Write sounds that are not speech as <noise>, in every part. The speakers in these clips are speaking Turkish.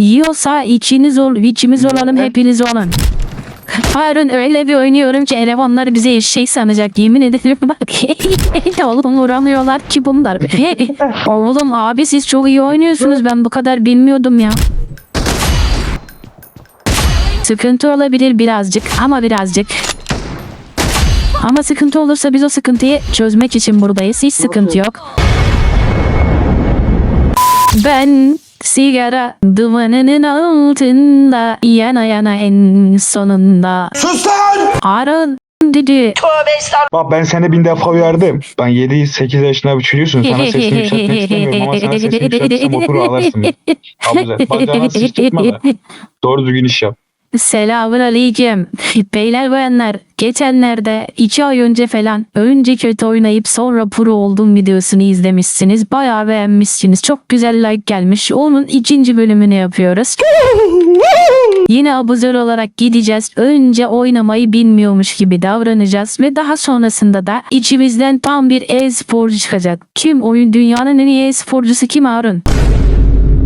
Yiyorsa içiniz ol, içimiz olalım hepiniz olun. Harun öyle bir oynuyorum ki elemanlar bize şey sanacak yemin ederim bak. <laughs> Oğlum vuramıyorlar ki bunlar. <laughs> Oğlum abi siz çok iyi oynuyorsunuz ben bu kadar bilmiyordum ya. Sıkıntı olabilir birazcık ama birazcık. Ama sıkıntı olursa biz o sıkıntıyı çözmek için buradayız. Hiç sıkıntı yok. Ben sigara dumanının altında yana yana en sonunda. Sus lan! Arın dedi. Bak ben seni bin defa uyardım. Ben 7-8 yaşında bir çocuğsun. Sana sesini <laughs> yükseltmek istemiyorum ama sana sesini yükseltirsem oturur ağlarsın. Abuzer. Bacağına sıç tutma da. Doğru düzgün iş yap. Selamun aleyküm. Beyler bayanlar geçenlerde iki ay önce falan önce kötü oynayıp sonra pro oldum videosunu izlemişsiniz. Bayağı beğenmişsiniz. Çok güzel like gelmiş. Onun ikinci bölümünü yapıyoruz. Yine abuzer olarak gideceğiz. Önce oynamayı bilmiyormuş gibi davranacağız ve daha sonrasında da içimizden tam bir e-sporcu çıkacak. Kim oyun dünyanın en iyi e-sporcusu kim Harun?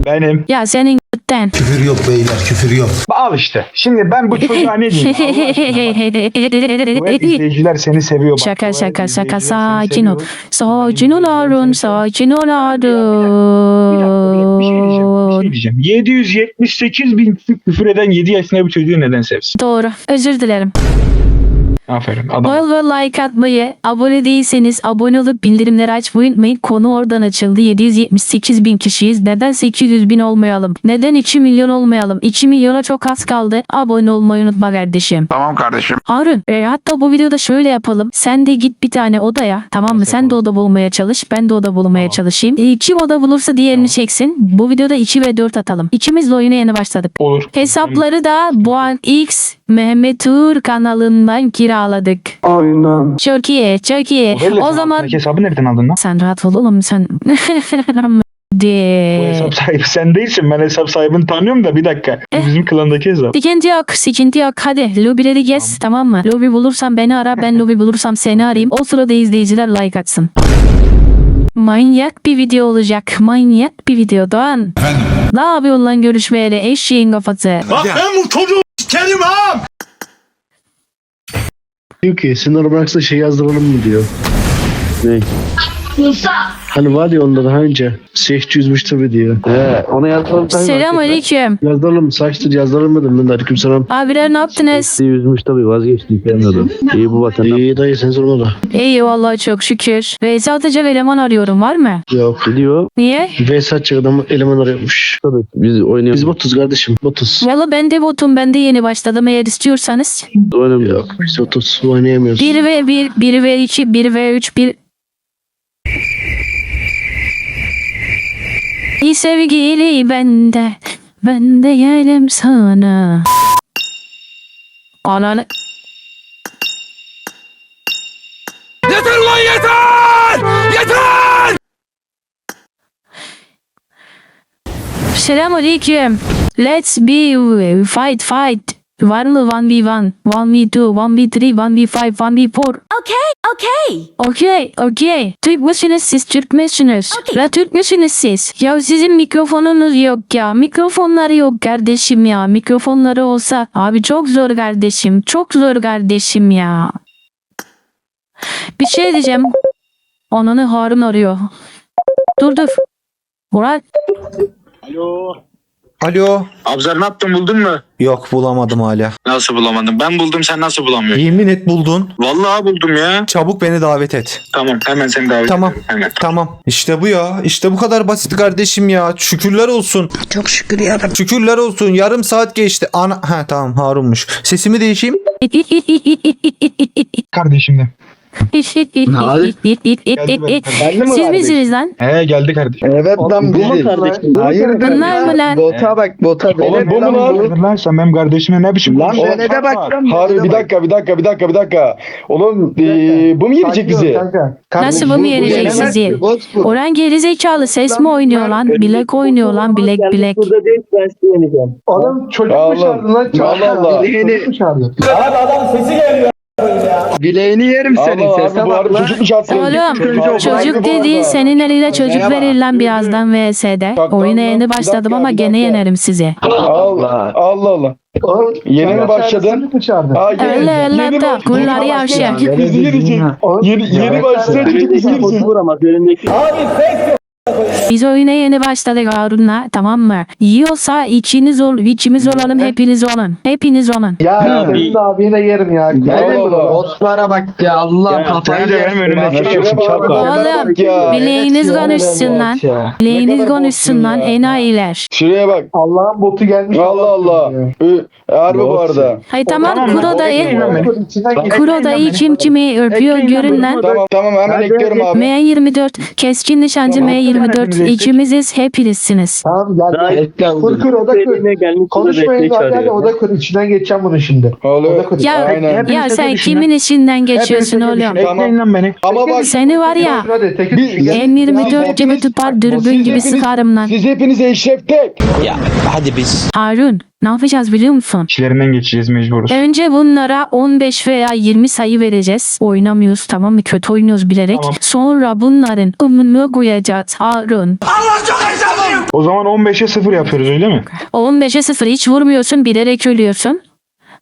Benim. Ya senin g***ten. Küfür yok beyler küfür yok. Al işte. Şimdi ben bu çocuğa ne diyeyim? <laughs> Allah aşkına bak. Bu hep <laughs> izleyiciler seni seviyor. Bak. Şaka hep şaka şaka izleyiciler seni sakin ol. seviyor. Sakin ol Harun sakin ol Bir dakika, bir şey diyeceğim, bir Harun. şey diyeceğim. 778 bin küfür eden 7 yaşında bir çocuğu neden sevsin? Doğru özür dilerim. Aferin. Adam. Bol like atmayı, abone değilseniz abone olup bildirimleri açmayı unutmayın. Konu oradan açıldı. 778 bin kişiyiz. Neden 800 bin olmayalım? Neden 2 milyon olmayalım? 2 milyona çok az kaldı. Abone olmayı unutma kardeşim. Tamam kardeşim. Harun e, hatta bu videoda şöyle yapalım. Sen de git bir tane odaya tamam mı? Nasıl Sen de oda bulmaya çalış. Ben de oda bulmaya çalışayım. E, kim oda bulursa diğerini çeksin. Bu videoda 2 ve 4 atalım. İkimiz de oyuna yeni başladık. Olur. Hesapları da Boğan X Mehmet Uğur kanalından kiraladık. Aynen. Çok iyi, çok iyi. Öyle O zaman hesabı nereden aldın lan? sen rahat ol oğlum sen. <laughs> Bu De. hesap sahibi sen değilsin. Ben hesap sahibini tanıyorum da bir dakika. Bu Eh. Bizim klandaki hesap. Sıkıntı yok, sıkıntı yok. Hadi lobileri gez tamam mı? Lobi bulursan beni ara, ben lobi bulursam seni arayayım. O sırada izleyiciler like atsın. Manyak bir video olacak. Manyak bir video Doğan. Ne yapıyorsun lan görüşmeyeli eşeğin kafası? Bak ben bu çocuğu sikerim ha. Diyor ki sınır bıraksa şey yazdıralım mı diyor. Ne? Hani var ya onda daha önce. Seç yüzmüş tabii diyor. He, onu yazalım. Selam aleyküm. Yazdıralım saçtır yazdıralım mı dedim ben de aleyküm selam. Abiler ne yaptınız? yüzmüş tabii vazgeçti yıkayamadı. İyi bu vatandaş. İyi dayı sen sorma da. İyi vallahi çok şükür. Ve sadece eleman arıyorum var mı? Yok. Gidiyor. Niye? Ve saççı adam eleman arıyormuş. Tabii biz oynayalım. Biz botuz kardeşim. Botuz. Valla ben de botum. Ben de yeni başladım eğer istiyorsanız. oynamıyor. Yok biz botuz oynayamıyoruz. 1 ve 1, 1 ve 2, 1 ve 3, 1... İyi sevgili bende, ben de yerim sana. Ananı... Yeter lan yeter! Yeter! Selam aleyküm. Let's be fight fight. Var mı 1v1, 1v2, 1v3, 1v5, 1v4? Okay, okay. Okey, okey. Türk müsünüz siz, Türk müsünüz? Okey. La Türk müsünüz siz? Ya sizin mikrofonunuz yok ya. Mikrofonları yok kardeşim ya. Mikrofonları olsa. Abi çok zor kardeşim. Çok zor kardeşim ya. Bir şey diyeceğim. Ananı Harun arıyor. Dur dur. Murat. Alo. Abzer ne yaptın buldun mu? Yok bulamadım hala. Nasıl bulamadın? Ben buldum sen nasıl bulamıyorsun? Yemin et buldun. Vallahi buldum ya. Çabuk beni davet et. Tamam hemen seni davet Tamam. ediyorum. Hemen. Tamam. İşte bu ya. İşte bu kadar basit kardeşim ya. Şükürler olsun. Çok şükür yarabbim. Şükürler olsun. Yarım saat geçti. Ana ha tamam Harun'muş. Sesimi değişeyim. Kardeşim de. Siz misiniz lan? He geldi kardeşim. Evet lan bizi. Hayırdır Bunlar mı lan? Bota bak bota. Oğlum bu mu lan? Lan sen benim kardeşime ne biçim Lan da bak lan. Harbi bir dakika bir dakika bir dakika bir dakika. Oğlum bu mu yenecek bizi? Nasıl bu mu yenecek sizi? Orhan gerizekalı ses mi oynuyor lan? Bilek oynuyor lan bilek bilek. Oğlum çocuk Allah Allah. Allah Allah. Bileğini yerim senin Allah sese abi bu bak arada lan. çocuk mu çarpsın? Oğlum çocuk dediği senin eliyle çocuk verir lan birazdan VS'de. Bak, Oyuna bak, yeni bir başladım dakika, ama bir gene dakika. yenerim sizi. Allah Allah Allah. Yeni mi başladın? Aa, yeni, Öyle öyle yeni da mi- kulları yeni yavşak. Çocuk hızlı gelecek. Yeni, yeni başlayan çocuk hızlı gelecek. Vuramaz önündeki. Biz oyuna yeni başladık Harun'la tamam mı? Yiyorsa içiniz ol, içimiz olalım hepiniz olun. Hepiniz olun. Ya senin abine yerim ya. Allah Allah. Botlara bak ya Allah kafayı de benim bak, çapka. bak, Oğlum ya. bileğiniz konuşsun lan. Bileğiniz konuşsun lan enayiler. Şuraya bak. Allah'ın botu gelmiş. Allah Allah. Ü, Harbi bu arada. Hay tamam Tamam, kuro dayı. Kuro dayı kim kimi öpüyor görün lan. Tamam tamam hemen ekliyorum abi. M24 keskin nişancı M24 içimiziz hepinizsiniz. Tamam gel. Daha Kır kır o da kır. gelmiş. Konuşmayın hadi hadi o da kır. İçinden geçeceğim bunu şimdi. Oluyor. Ya, Aynen. ya sen kimin işinden geçiyorsun oğlum? Tamam. Ekleyin lan beni. Ama bak Seni var ya Hadi tekir Bir- gel. M24 gibi tutar dürbün gibi sıkarım lan. siz hepiniz eşref tek. Harun ne yapacağız biliyor musun? İçlerinden geçeceğiz mecburuz. Önce bunlara 15 veya 20 sayı vereceğiz. Oynamıyoruz tamam mı? Kötü oynuyoruz bilerek. Tamam. Sonra bunların ımını koyacağız Harun. O zaman 15'e 0 yapıyoruz öyle mi? 15'e 0 hiç vurmuyorsun bilerek ölüyorsun.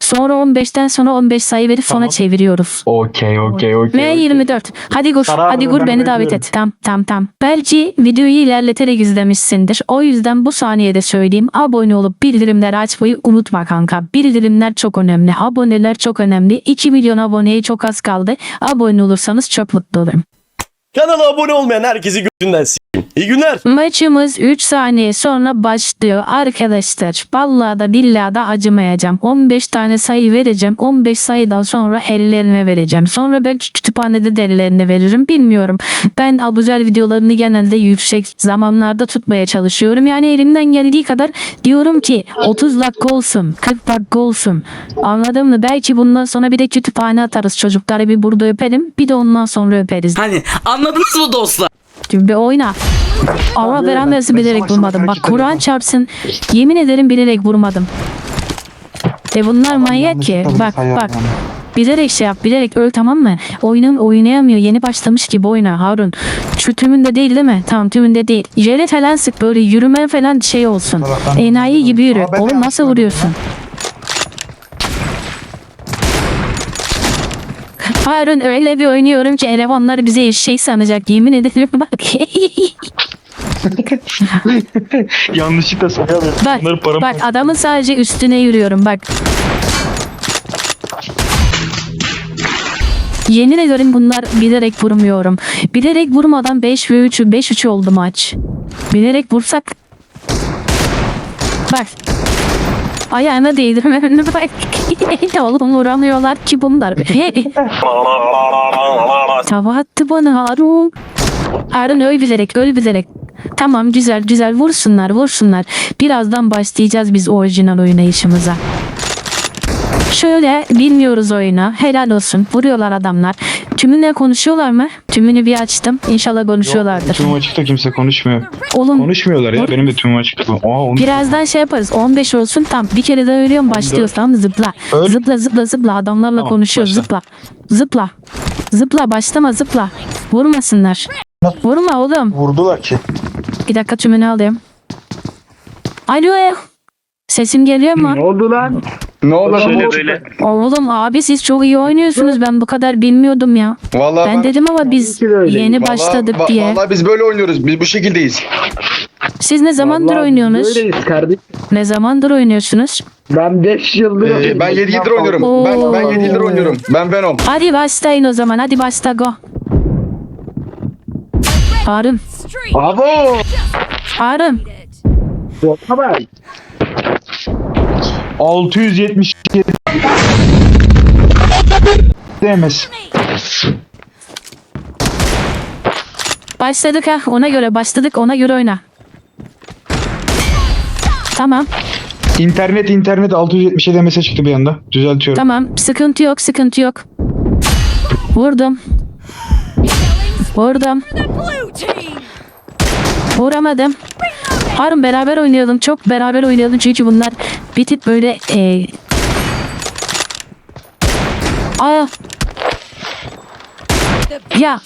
Sonra 15'ten sonra 15 sayı verip Tamam. çeviriyoruz. Okey okey okey. M24. Hadi kur. Karar Hadi ben beni davet bekliyorum. et. Tam tam tam. Belki videoyu ilerleterek izlemişsindir. O yüzden bu saniyede söyleyeyim. Abone olup bildirimleri açmayı unutma kanka. Bildirimler çok önemli. Aboneler çok önemli. 2 milyon aboneye çok az kaldı. Abone olursanız çok mutlu olurum. Kanala abone olmayan herkesi s**eyim. İyi günler. Maçımız 3 saniye sonra başlıyor arkadaşlar. Vallahi da billahi da acımayacağım. 15 tane sayı vereceğim. 15 sayıdan sonra ellerine vereceğim. Sonra belki kütüphanede de ellerine veririm. Bilmiyorum. Ben Abuzer videolarını genelde yüksek zamanlarda tutmaya çalışıyorum. Yani elimden geldiği kadar diyorum ki 30 dakika olsun. 40 dakika olsun. Anladın mı? Belki bundan sonra bir de kütüphane atarız. Çocukları bir burada öpelim. Bir de ondan sonra öperiz. Hani anladınız mı dostlar? Bir oyna. Allah belanı bilerek vurmadım. Bak Kur'an çarpsın. Yemin ederim bilerek vurmadım. E bunlar manyak ki. Bak bak. Bilerek şey yap. Bilerek öl tamam mı? Oyunun oynayamıyor. Yeni başlamış gibi oyna Harun. Şu tümünde değil değil mi? Tamam tümünde değil. Jele falan sık böyle yürüme falan şey olsun. Enayi gibi yürü. Oğlum nasıl vuruyorsun? Harun öyle bir oynuyorum ki elemanlar bize şey sanacak. Yemin ederim <laughs> bak. <laughs> Yanlışlıkla sayalım. Bak, Bunları param bak adamın sadece üstüne yürüyorum bak. Yemin ederim bunlar bilerek vurmuyorum. Bilerek vurmadan 5 ve 3 5 3 oldu maç. Bilerek vursak Bak. Ayağına değdirme önüne <laughs> bak. Oğlum vuramıyorlar ki bunlar. Tava attı bana Harun. Harun öl bilerek öl bilerek. Tamam güzel güzel vursunlar vursunlar. Birazdan başlayacağız biz orijinal oynayışımıza. Şöyle bilmiyoruz oyunu. Helal olsun. Vuruyorlar adamlar. Tümünle konuşuyorlar mı? Tümünü bir açtım. İnşallah konuşuyorlardır. Tüm açıkta kimse konuşmuyor. Oğlum Konuşmuyorlar ya. Benim de tüm açıkta. Aa, onu... birazdan şey yaparız. 15 olsun tam. Bir kere daha ölüyorum başlıyoruz tamam mı? Zıpla. Öl. Zıpla zıpla zıpla. Adamlarla Tamam, konuşuyoruz. başla. Zıpla. Zıpla. Zıpla başlama zıpla. Vurmasınlar. Vurma oğlum. Vurdular ki. Bir dakika tümünü alayım. Alo. Sesim geliyor mu? oldu lan? Ne oldu? Şöyle böyle. Oğlum abi siz çok iyi oynuyorsunuz. Ben bu kadar bilmiyordum ya. Vallahi Ben dedim ama biz yeni Vallahi- başladık va- diye. Vallahi biz böyle oynuyoruz. Biz bu şekildeyiz. Siz ne zamandır oynuyorsunuz? Böyleyiz kardeşim. Ne zamandır oynuyorsunuz? Ben 5 yıldır Ee, ben 7 yıldır oynuyorum. Ben ben 7 yıldır oynuyorum. Ben Venom. Hadi başlayın o zaman. Hadi başla go. Harun. Abo. Harun. Bak. 677 Değmez. Başladık ha. Ona göre başladık. Ona göre oyna. Tamam. İnternet internet 677 mesaj çıktı bir anda. Düzeltiyorum. Tamam. Sıkıntı yok. Sıkıntı yok. Vurdum. Vurdum. Vuramadım. Harun beraber oynayalım. Çok beraber oynayalım. Çünkü bunlar bir tip böyle e, Aa. Ya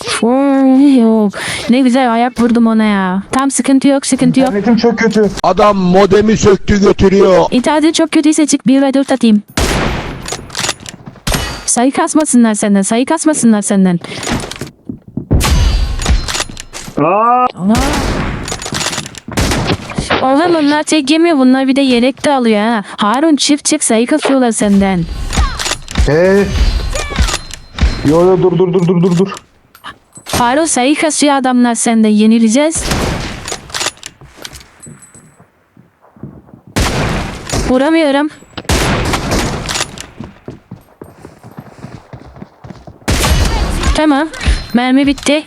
yok. Ne güzel ayak vurdum ona ya. Tam sıkıntı yok sıkıntı yok. İnternetim çok kötü. Adam modemi söktü götürüyor. İnternetin çok kötüyse çık 1 ve 4 atayım. Sayı kasmasınlar senden. Sayı kasmasınlar senden. Aa. Oğlum bunlar tek yemiyor. Bunlar bir de yelek de alıyor ha. Harun çift çift sayı kasıyorlar senden. Ee. Yo yo dur dur dur dur dur dur. Harun sayı kasıyor adamlar senden. Yenileceğiz. Vuramıyorum. Tamam. Mermi bitti.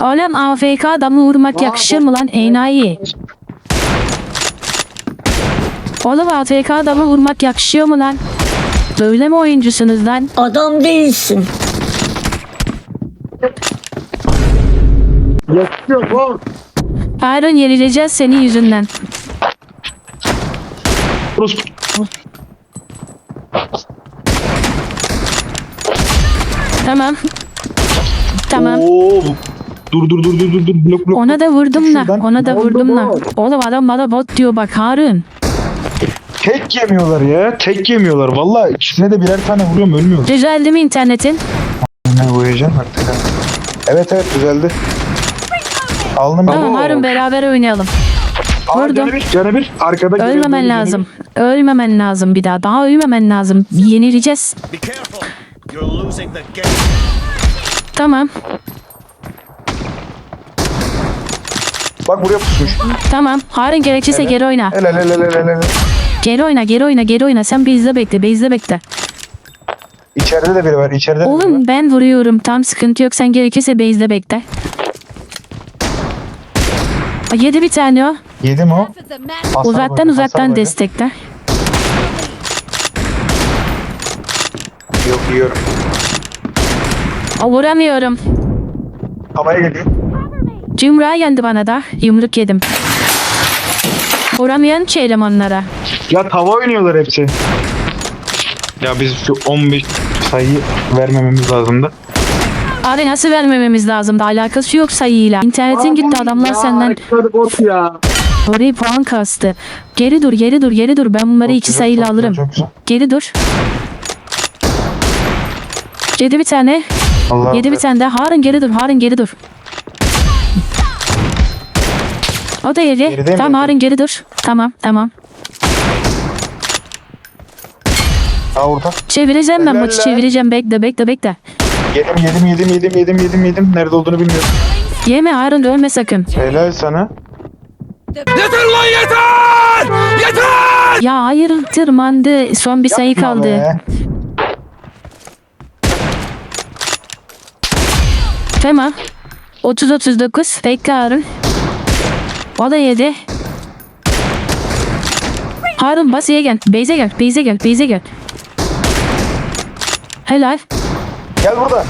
Oğlum AFK adamı vurmak yakışır mı lan enayi? Oğlum AFK adamı vurmak yakışıyor mu lan? Böyle mi oyuncusunuz lan? Adam değilsin. Harun yenileceğiz senin yüzünden. Orospu. Tamam. Tamam. Oo. Dur dur dur dur dur dur blok blok. Ona da vurdum da. Şuradan. Ona da vurdum da. Oğlum adam bana bot diyor bak Harun. Tek yemiyorlar ya. Tek yemiyorlar. Valla ikisine de birer tane vuruyorum ölmüyor. Düzeldi mi internetin? Ne koyacağım artık. ha. Evet evet düzeldi. Aldım. Tamam Oo. Harun beraber oynayalım. Aa, vurdum. Canı bir, canı bir. Arkada geliyor, Ölmemen geliyor, lazım. Ölmemen lazım bir daha. Daha ölmemen lazım. Yenileceğiz. Tamam. geliyor. Bak buraya pusmuş. Tamam. Harun gerekirse geri oyna. Helal helal helal helal. Geri oyna, geri oyna, geri oyna. Sen bizde bekle, bizde bekle. İçeride de biri var. içeride de biri var. Oğlum ben vuruyorum. Tam sıkıntı yok. Sen gerekirse base'de bekle. Aa, Yedi bir tane o. Yedi mi o? Hasar Uzaktan böyle, uzaktan hasar böyle. destekle. Yok yiyorum. Aa, vuramıyorum. Havaya geliyor. Cumra yendi bana da. Yumruk yedim. Vuramayan çeyrem onlara. Ya tava oynuyorlar hepsi. Ya biz şu 15 sayı vermememiz lazımdı. Abi nasıl vermememiz lazım da alakası yok sayıyla. İnternetin gitti adamlar senden orayı puan kastı. Geri dur geri dur geri dur ben bunları Çok iki güzel, sayıyla çok alırım. Çok güzel. Geri dur. Yedi bir tane. Allah Yedi bir tane daha. Harun geri dur. Harun geri dur. O da yedi. Geride mi Tamam? Harun geri dur. Tamam tamam. Ha orada. Çevireceğim ben Helal maçı lan. çevireceğim. Bekle bekle bekle. Yedim yedim yedim yedim yedim yedim yedim. Nerede olduğunu bilmiyorum. Yeme Harun ölme sakın. Helal sana. Yeter lan yeter! Yeter! Ya hayır tırmandı. Son bir sayı Yapma kaldı. be. Tamam. 30-39. Bekle Harun. O da yedi. Harun basıya gel. Beyze gel. Beyze gel. Beyze gel. Helal. Gel burada.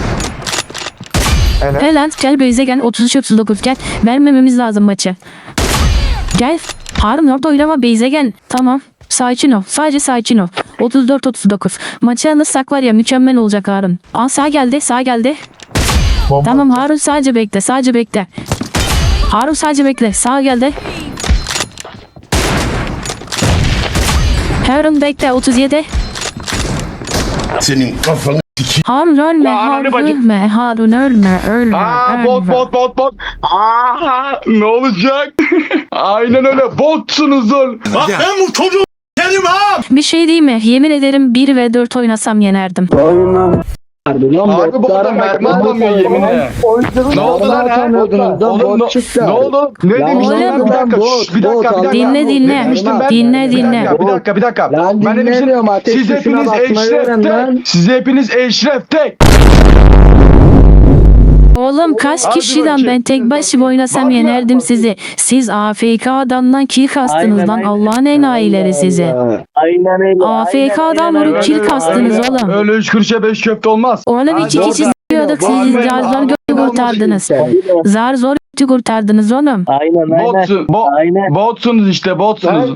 Helal. Helal. Gel Beyze gel. 33-39 gel. Vermememiz lazım maçı. Gel. Harun orada oynama. Beyze gel. Tamam. Sakin ol. Sadece sakin ol. 34-39. Maçı alırsak var ya mükemmel olacak Harun. Aa sağ geldi. Sağ geldi. Bomba. Tamam Harun sadece bekle. Sadece bekle. Harun sadece bekle. Sağ geldi. Harun bekle. 37. Senin kafanı Harun ölme. Ya Harun bacım. ölme. Harun ölme. Ölme. Aa ölme. bot bot bot bot. Aa ne olacak? <laughs> Aynen öyle botsunuz oğlum. Bak ben bu çocuğu s**erim ha. Bir şey değil mi? Yemin ederim 1 ve 4 oynasam yenerdim. Abi bu kadar mermi atamıyor yeminle. Ne oldu lan ha? Oğlum ne, ne oldu? Ne demiştin Oğlum. lan? Bir dakika, bir dakika, bir dakika. Dinle dinle. Demiştim ben? Dinle dinle. bir dakika, bir dakika. Lan Ben demiştim, siz hepiniz eşref lan. tek. Siz hepiniz eşref tek. Oğlum kaç kişiden ben tek başıma oynasam lan, yenerdim sizi. Siz AFK adamdan kill kastınız lan. Allah'ın enayileri sizi. Aynen öyle. AFK'dan vurup kill kastınız oğlum. Öyle üç kuruşa beş köfte olmaz. Oğlum iki kişi sıkıyorduk siz götü bağırmayın. kurtardınız. Zar zor götü kurtardınız oğlum. Aynen aynen. Botsun, bo, Aynen. botsunuz işte botsunuz.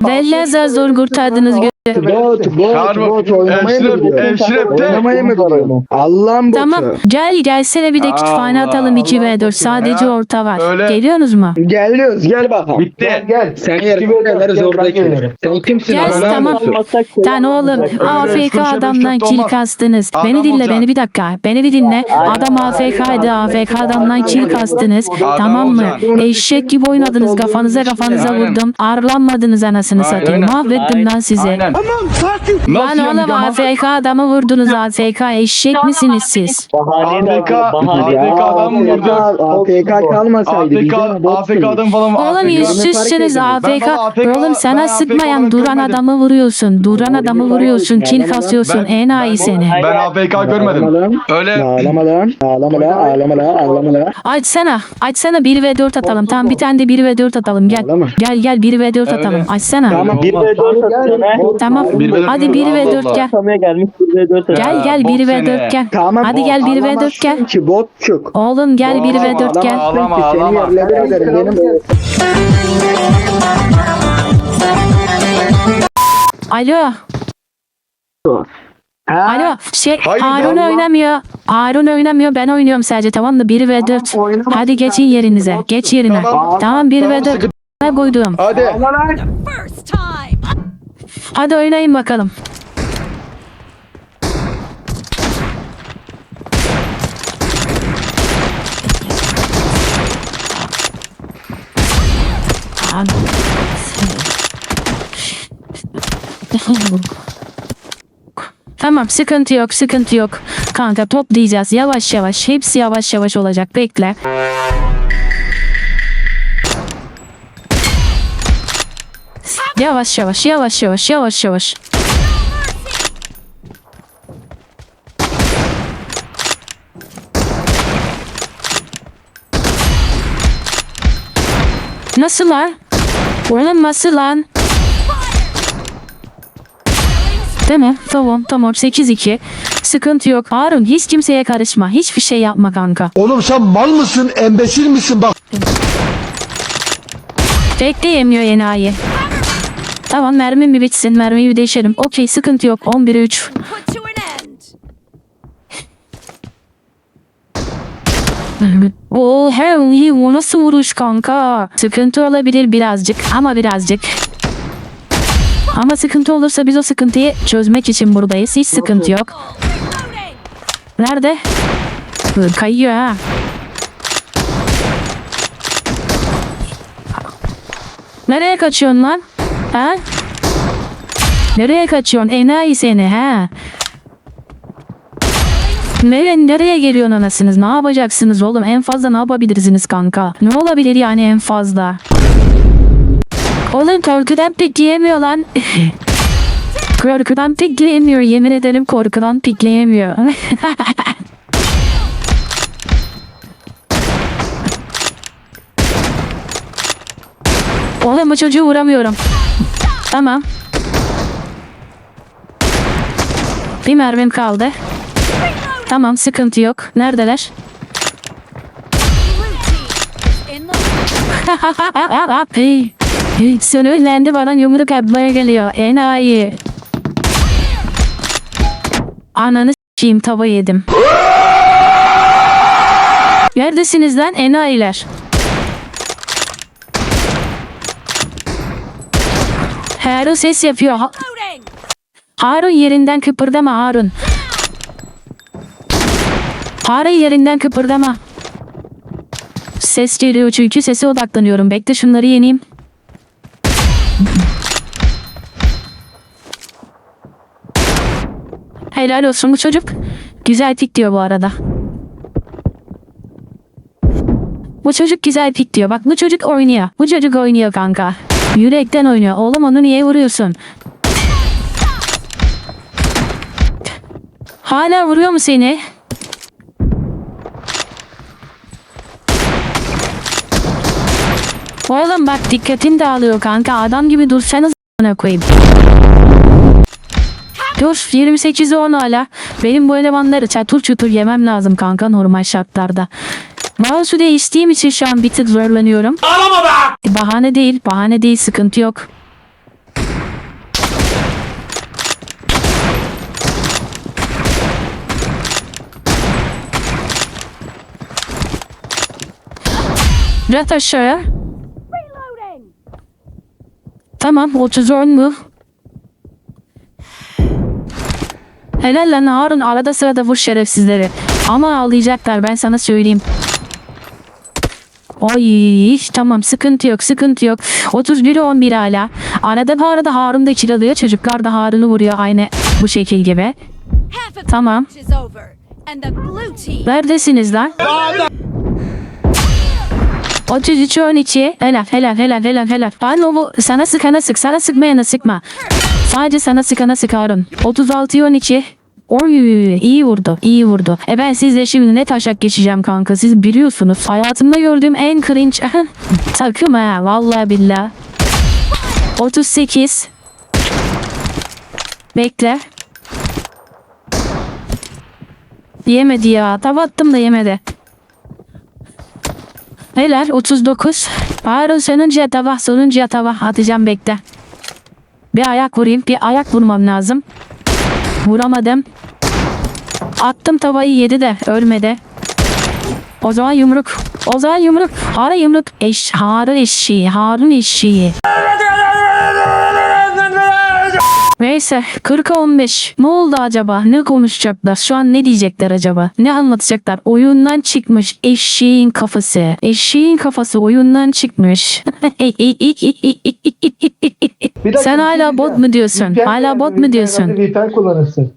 Zar zor kurtardınız Bot, bot, bot oynamaya mı gidiyor? Oynamaya mı gidiyor? Allah'ın botu. Tamam gel gelsene bir de kütüphane atalım 2 ve 4 sadece orta var. Geliyorsunuz mu? Geliyoruz gel bakalım. Bitti. Gel gel. Sen yerine kadar zordakiler. Sen kimsin? Gel tamam. Lan oğlum AFK adamdan kill kastınız. Beni dinle beni bir dakika. Beni bir dinle. Adam AFK'ydı AFK adamdan kill kastınız. Tamam mı? Eşek gibi oynadınız kafanıza kafanıza vurdum. Arlanmadınız anasını satayım. Mahvettim lan sizi. Lan oğlum AFK adamı vurdunuz AFK eşek misiniz siz? AFK, AFK adam vurdu. AFK kalmasaydı. AFK, AFK adam falan Oğlum yüzsüzsünüz AFK. Oğlum sana sıkmayan duran adamı vuruyorsun. Duran adamı vuruyorsun. Kill kasıyorsun. Enayi seni. Ben AFK görmedim. Öyle. Ağlama lan. Ağlama lan. Ağlama lan. Ağlama lan. Açsana. Açsana 1 ve 4 atalım. Tamam bir tane de 1 ve 4 atalım. Gel. Gel gel 1 ve 4 atalım. Açsana. Tamam. 1 ve 4 atacağım. Tamam. Hadi mü? 1 ve Allah 4 Allah. gel. Gel gel 1 ve 4 gel. Tamam. Hadi gel 1 ve 4 gel. Ki botçuk. Oğlum gel 1 ve 4 gel. Ağlama Alo. Ha? Alo. Şey Hayır, Harun Allah. oynamıyor. Harun oynamıyor. Ben oynuyorum sadece. Tamam mı? 1 ve 4. Hadi geçin yerinize. Geç yerine. Tamam 1 ve 4. Ne koydum? Hadi. Hadi oynayın bakalım. <laughs> Tamam sıkıntı yok sıkıntı yok. Kanka toplayacağız yavaş yavaş. Hepsi yavaş yavaş olacak bekle. Yavaş yavaş yavaş yavaş yavaş yavaş. Nasıl lan? Oğlum nasıl lan? Değil mi? Tamam tamam 8-2. Sıkıntı yok. Harun hiç kimseye karışma. Hiçbir şey yapma kanka. Oğlum sen mal mısın, embesil misin bak? Bekleyemiyor enayi. Tamam mermi mi bitsin? Mermiyi bir değişelim. Okey sıkıntı yok. 11'e 3. Oo hell iyi o nasıl vuruş kanka? Sıkıntı olabilir birazcık ama birazcık. Ama sıkıntı olursa biz o sıkıntıyı çözmek için buradayız. Hiç sıkıntı yok. Nerede? Kayıyor ha. Nereye kaçıyorsun lan? Ha? Nereye kaçıyorsun? Enayi seni ha? Nereye, nereye geliyorsun anasınız? Ne yapacaksınız oğlum? En fazla ne yapabilirsiniz kanka? Ne olabilir yani en fazla? Oğlum korkudan pikleyemiyor lan. <laughs> korkudan pikleyemiyor. Yemin ederim korkudan pikleyemiyor. <laughs> Oğlum bu çocuğu vuramıyorum. Tamam. Bir mermim kaldı. Tamam sıkıntı yok. Neredeler? <laughs> hey. Sinirlendi bana yumruk yapmaya geliyor. Enayi. Ananı s**eyim tava yedim. Neredesiniz lan enayiler? Harun ses yapıyor. Ha- Harun yerinden kıpırdama Harun. Harun yerinden kıpırdama. Ses geliyor çünkü sese odaklanıyorum. Bekle şunları yeneyim. Helal olsun bu çocuk. Güzel pik diyor bu arada. Bu çocuk güzel pik diyor. Bak bu çocuk oynuyor. Bu çocuk oynuyor kanka. Yürekten oynuyor. Oğlum onu niye vuruyorsun? Hala vuruyor mu seni? Oğlum bak dikkatin dağılıyor kanka. Adam gibi dursanız koyayım. Dur 28 10 hala. Benim bu elemanları çatır çutur yemem lazım kanka normal şartlarda. Mouse'u değiştiğim için şu an bir tık zorlanıyorum. Ağlama be! E, bahane değil, bahane değil sıkıntı yok. Rat aşağıya. Tamam, 30 10 mu? Helal lan Harun arada sırada vur şerefsizleri. Ama ağlayacaklar ben sana söyleyeyim. Ay tamam sıkıntı yok sıkıntı yok. 31 11 hala. Arada bu arada Harun da kiralıyor. Çocuklar da Harun'u vuruyor aynı bu şekil gibi. Tamam. Neredesiniz lan? 33 12 helal helal helal helal helal. Lan bu sana sıkana sık sana sıkmayana sıkma. Sadece sana sıkana sık Harun. 36 12 Oy iyi vurdu iyi vurdu. E ben sizle şimdi ne taşak geçeceğim kanka siz biliyorsunuz. Hayatımda gördüğüm en cringe <laughs> takım ha vallahi billah. 38 Bekle. Yemedi ya. Tava attım da yemedi. Helal 39. Harun sonuncuya tava sonuncuya tava atacağım bekle. Bir ayak vurayım. Bir ayak vurmam lazım. Vuramadım. Attım tavayı yedi de ölmedi. O zaman yumruk. O zaman yumruk. Harun yumruk. Eş, Harun eşeği. Harun eşeği. Neyse 40'a 15. Ne oldu acaba? Ne konuşacaklar? Şu an ne diyecekler acaba? Ne anlatacaklar? Oyundan çıkmış eşeğin kafası. Eşeğin kafası oyundan çıkmış. Dakika, Sen bir hala şey bot mu diyorsun? Hala bot mu diyorsun? Kullanırsın.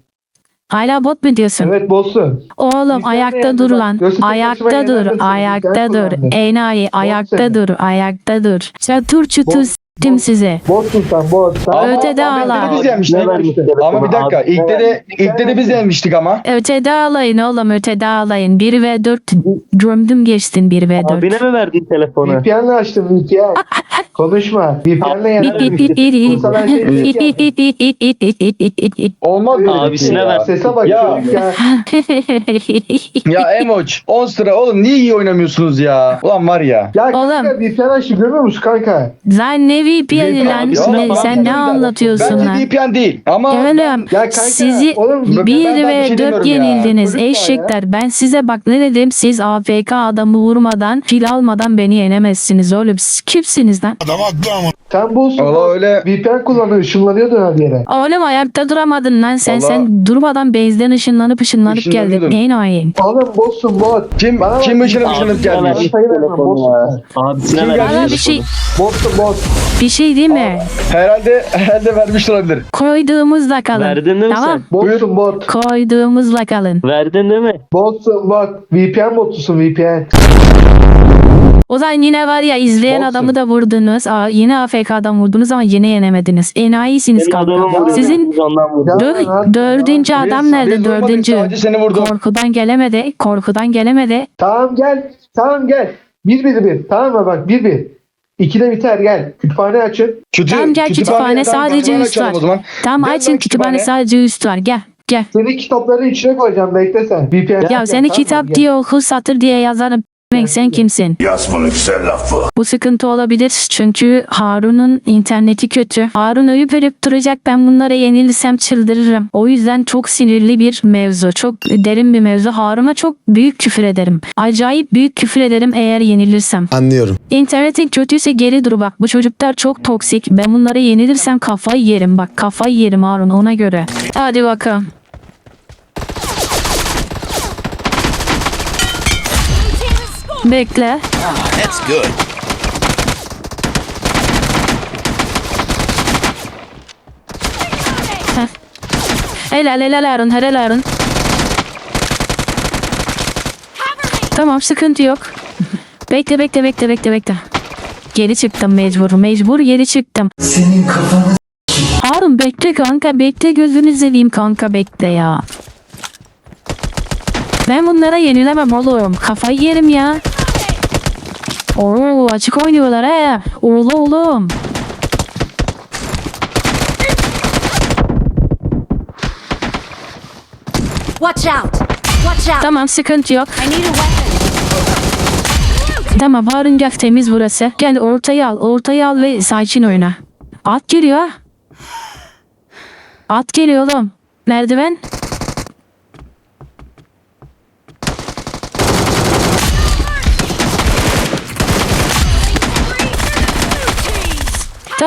Hala bot mu diyorsun? Evet botsun. Oğlum VPN ayakta dur lan. Ayakta dur. Ayakta dur. Enayi ayakta dur. Ayakta dur. Çatır çutur S**tim sizi. Botsun sen Ötede Ama- ağla. Biz yenmiştik. Ne Ama bir dakika. İlk de, ilk de biz yenmiştik ama. Ötede ağlayın oğlum ötede ağlayın. 1 ve 4 drömdüm geçtin 1 ve 4. Abine mi verdin telefonu? VPN'le açtım VPN. <laughs> Konuşma. VPN'le şey Olmaz böyle. Abisine ya. ver. Sese bak Ya. çocuk ya. Ya Emoç 10 sıra oğlum niye iyi oynamıyorsunuz ya? Ulan var ya. Ya Oğlum. kanka VPN açtı görmüyor musun kanka? Sen ne VPN'i lan? Ya, Ne- bak, Sen ne anlatıyorsun Bence lan? VPN değil ama Ya kanka. sizi oğlum, ben- 1 ben bir ve şey 4 demiyorum ya. yenildiniz ya. eşekler. Ben size bak ne dedim siz AFK adamı vurmadan fil almadan beni yenemezsiniz oğlum. Siz kimsiniz lan? Sen botsun. Valla bot. öyle VPN kullanıyor. Işınlanıyordun her yere. Oğlum ayakta duramadın lan sen Vallahi- sen durmadan base'den ışınlanıp ışınlanıp geldin. Neyin ayın? Oğlum botsun bot. kim Bana kim ışınıp ışınıp gelmiş? Sen. Abisine Kim ver. geldi? Bana bir şey Botsun bot. bir şey değil mi? Herhalde herhalde vermiş olabilir. Koyduğumuzla kalın. Verdin değil mi Tamam. Botsun bot. Koyduğumuzla kalın. Verdin değil mi? Botsun bot. VPN botusun VPN. O zaman yine var ya izleyen Olsun. adamı da vurdunuz. Aa, yine AFK adam vurdunuz ama yine yenemediniz. Enayisiniz kanka. Sizin lan, dördüncü adam nerede? Dördüncü. Sadece seni vurdum. Korkudan gelemedi. Korkudan gelemedi. Tamam gel. Tamam gel. Bir bir bir. Tamam mı bak bir bir. İkide biter gel. Kütüphane açın. Kötü, Tamam, gel kütüphane, sadece üst açalım var. O zaman. Tamam Gel açın lan kütüphane kütüphane. sadece üst var. Gel. Gel. Seni kitapların içine koyacağım bekle sen. VPN. Ya seni kitap diye oku satır diye yazarım. Demek sen kimsin? Yazmalı güzel lafı. Bu sıkıntı olabilir çünkü Harun'un interneti kötü. Harun övüp övüp duracak ben bunlara yenilirsem çıldırırım. O yüzden çok sinirli bir mevzu. Çok derin bir mevzu. Harun'a çok büyük küfür ederim. Acayip büyük küfür ederim eğer yenilirsem. Anlıyorum. İnternetin kötüyse geri dur bak. Bu çocuklar çok toksik. Ben bunlara yenilirsem kafayı yerim bak. Kafayı yerim Harun ona göre. Hadi bakalım. Bekle. That's good. Helal helal Harun helal Harun. Tamam sıkıntı yok. <laughs> bekle bekle bekle bekle bekle. Geri çıktım mecbur mecbur geri çıktım. Senin kafanı Harun bekle kanka bekle gözünü seveyim kanka bekle ya. Ben bunlara yenilemem oğlum. Kafayı yerim ya. Oo açık oynuyorlar he. Oğlu oğlum. Watch out! Watch out! Tamam sıkıntı yok. I need a weapon. Tamam gel temiz burası. Gel ortaya al ortaya al ve sakin oyna. At geliyor. At geliyor oğlum. Merdiven.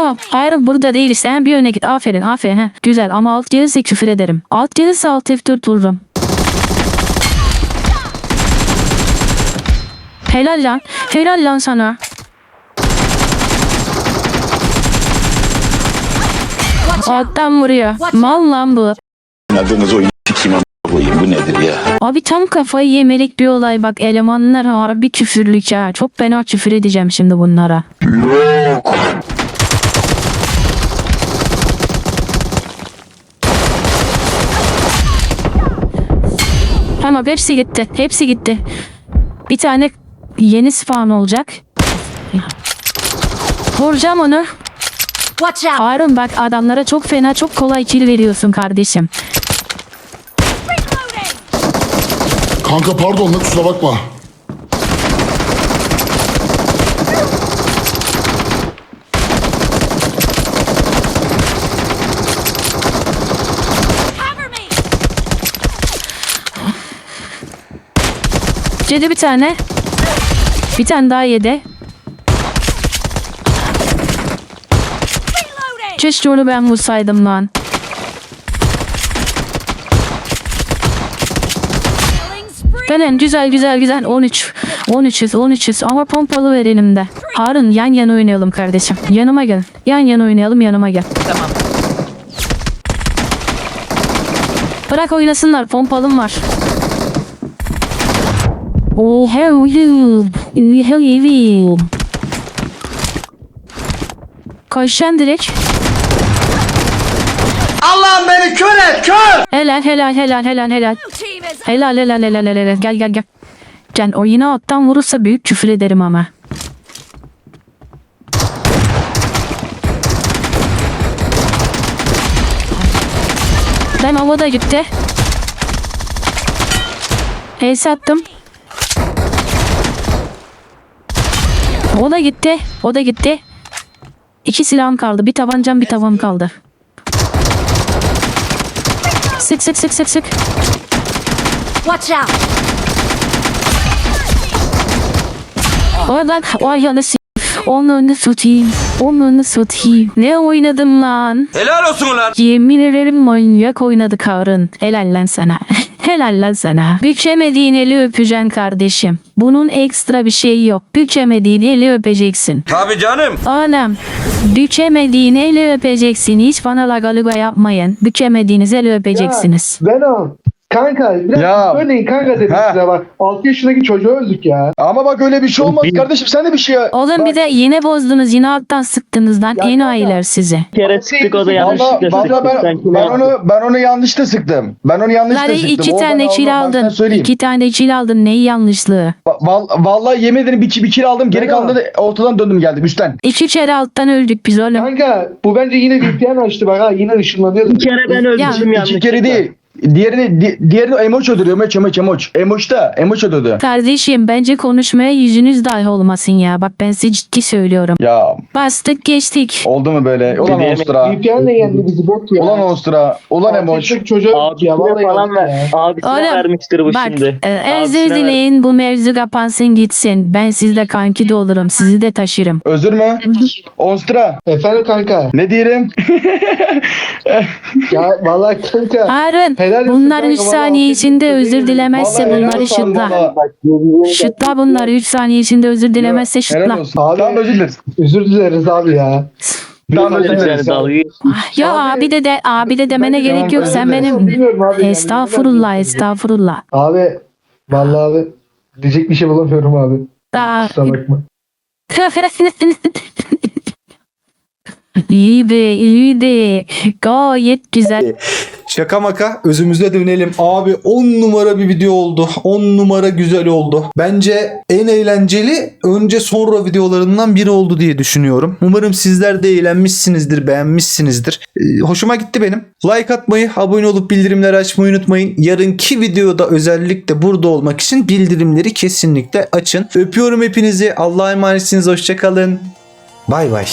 Tamam. Hayır burada değil. Sen bir öne git. Aferin aferin. Heh. Güzel ama alt gelirse küfür ederim. Alt gelirse alt F4 vururum. Helal lan. Helal lan sana. Alttan vuruyor. Mal lan bu. Adınız o sikiyim koyayım. Bu nedir ya? Abi tam kafayı yemelik bir olay bak elemanlar harbi küfürlük ya. Çok fena küfür edeceğim şimdi bunlara. Tamam hepsi gitti. Hepsi gitti. Bir tane yeni spawn olacak. Vuracağım onu. Watch out! Harun bak adamlara çok fena çok kolay kill veriyorsun kardeşim. Kanka pardon kusura bakma. Yedi bir tane. Bir tane daha yedi. Keşke onu ben vursaydım lan. Belen güzel güzel güzel 13. 13'üz 13'üz ama pompalı ver elimde. Harun yan yana oynayalım kardeşim. Yanıma gel. Yan yana oynayalım yanıma gel. Tamam. Bırak oynasınlar pompalım var. Oh hell you. Hell you. Koşan direkt. Allah'ım beni kör et kör. Helal helal helal helal Helal helal helal helal helal. Gel gel gel. Can o yine alttan vurursa büyük küfür ederim ama. Ben havada gitti. Ace attım. O da gitti. O da gitti. İki silahım kaldı. Bir tabancam bir tavam kaldı. Sık sık sık sık sık. Watch out! Oradan vay yanısı. Onu satayım. Onu satayım. Ne oynadım lan? Helal olsun ulan. Yemin ederim manyak oynadı Karın. Helal lan sana. <laughs> Helal lan sana. Bükemediğin eli öpeceksin kardeşim. Bunun ekstra bir şeyi yok. Bükemediğin eli öpeceksin. Tabii canım. Anam. Bükemediğin eli öpeceksin. Hiç bana lagaluga yapmayın. Bükemediğiniz eli öpeceksiniz. Venom. Kanka biraz Ya. söyleyin kanka dedim Ha. size bak. 6 yaşındaki çocuğu öldük ya. Ama bak öyle bir şey olmaz kardeşim sen de bir şey Oğlum Bak, bir de yine bozdunuz. Yine alttan sıktınız lan. Ya En kanka. sizi. Bir kere sıktık o da yanlışlıkla sıktık. ben, Sen kime ben yaptın? onu ben onu yanlışta sıktım. Ben onu yanlışta Lan sıktım. iki O tane ben sana aldın. söyleyeyim. İki tane çil aldın. Neyi yanlışlığı? Va- Val, vallahi yemin ederim bir, bir kill aldım. Geri Venom. kalanını da ortadan döndüm geldim üstten. İki kere alttan öldük biz oğlum. Kanka bu bence yine VPN açtı bak ha yine ışınlanıyordu. Bir kere ben öldüm yanlışlıkla. İki kere değil. Diğerini di, diğerini emoç öldürüyor. Emoç emoç emoç. Emoç'ta emoç öldürdü. Kardeşim bence konuşmaya yüzünüz dahi olmasın ya. Bak ben size ciddi söylüyorum. Ya Bastık geçtik. oldu mu böyle? Ulan de- Ostra. VPN'le yendi bizi bot ya. Ulan Ostra. Ulan Altı emoç. çocuğu öldük ya. Abisine Vallahi falan yandık ya. ver. Abisine Oğlum, vermiştir bu Bak şimdi. e, Abisine özür ver. dileyin bu mevzu kapansın gitsin. Ben sizle kanki de olurum. Sizi de taşırım. Özür mü? Ostra. Efendim kanka. Ne diyelim? Ya vallahi kanka. Harun bunlar kanka, 3 vallahi saniye içinde özür dilemezse bunları valla. Şutla bunları 3 saniye içinde özür dilemezse olsun. Abi- Tamam özür dileriz. Özür dileriz abi ya. Tamam özür dileriz. dalga geç- Ya Abi- abi de de abi de demene gerek yok sen benim. Abi. Estağfurullah estağfurullah. Abi vallahi abi diyecek bir şey bulamıyorum abi. Daha Kusura bakma. <laughs> iyi be iyi de gayet güzel. Şaka maka özümüze dönelim. Abi 10 numara bir video oldu. 10 numara güzel oldu. Bence en eğlenceli önce sonra videolarından biri oldu diye düşünüyorum. Umarım sizler de eğlenmişsinizdir, beğenmişsinizdir. Ee, hoşuma gitti benim. Like atmayı, abone olup bildirimleri açmayı unutmayın. Yarınki videoda özellikle burada olmak için bildirimleri kesinlikle açın. Öpüyorum hepinizi. Allah'a emanetsiniz. Hoşçakalın. Bay bay.